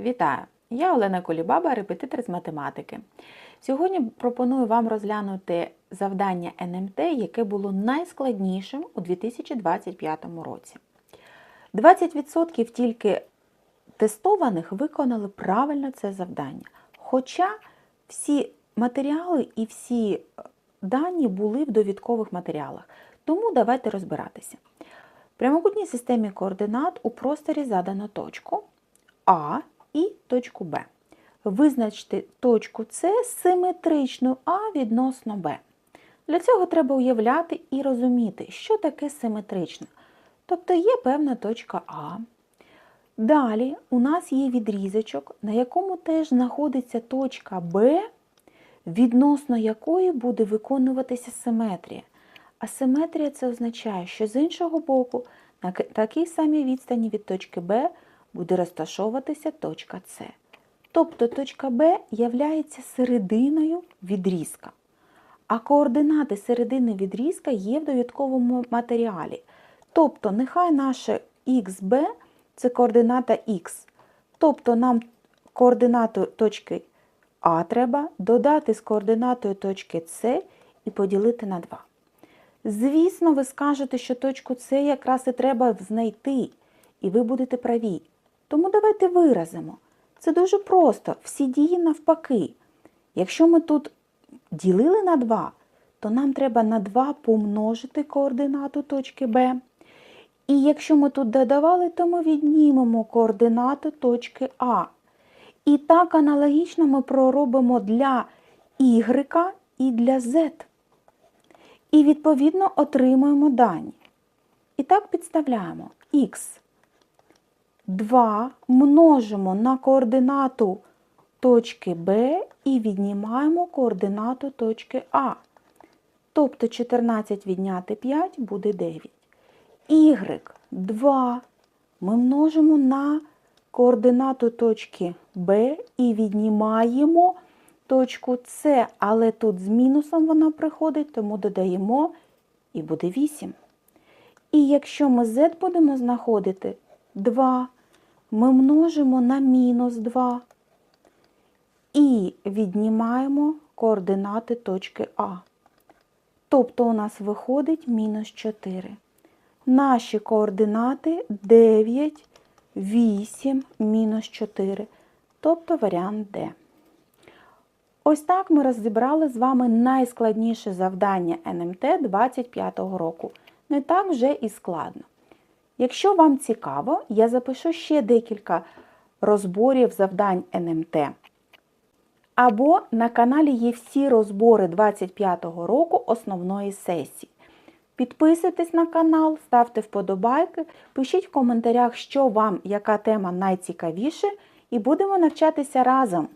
Вітаю! Я Олена Колібаба, репетитор з математики. Сьогодні пропоную вам розглянути завдання НМТ, яке було найскладнішим у 2025 році. 20% тільки тестованих виконали правильно це завдання. Хоча всі матеріали і всі е, дані були в довідкових матеріалах. Тому давайте розбиратися. В прямокутній системі координат у просторі задано точку А і точку Б. Визначте точку С симетричною А відносно Б. Для цього треба уявляти і розуміти, що таке симетрично. Тобто є певна точка А. Далі у нас є відрізочок, на якому теж знаходиться точка Б, відносно якої буде виконуватися симетрія. А симетрія це означає, що з іншого боку, на такій самій відстані від точки Б буде розташовуватися точка С. Тобто точка Б являється серединою відрізка. А координати середини відрізка є в довідковому матеріалі. Тобто, нехай наше XB це координата Х. Тобто нам координату точки А треба додати з координатою точки С і поділити на 2. Звісно, ви скажете, що точку С якраз і треба знайти, і ви будете праві. Тому давайте виразимо. Це дуже просто, всі дії навпаки. Якщо ми тут ділили на 2, то нам треба на 2 помножити координату точки Б. І якщо ми тут додавали, то ми віднімемо координату точки А. І так аналогічно ми проробимо для Y і для Z. І відповідно отримуємо дані. І так підставляємо х 2 множимо на координату точки Б і віднімаємо координату точки А. Тобто 14 відняти 5 буде 9. Y 2 ми множимо на координату точки Б і віднімаємо точку С, але тут з мінусом вона приходить, тому додаємо і буде 8. І якщо ми z будемо знаходити 2, ми множимо на мінус 2 і віднімаємо координати точки А. Тобто у нас виходить мінус 4. Наші координати 9, 8, мінус 4. Тобто варіант Д. Ось так ми розібрали з вами найскладніше завдання НМТ 25-го року. Не так вже і складно. Якщо вам цікаво, я запишу ще декілька розборів завдань НМТ. Або на каналі є всі розбори 25 року основної сесії. Підписуйтесь на канал, ставте вподобайки, пишіть в коментарях, що вам, яка тема найцікавіше, і будемо навчатися разом.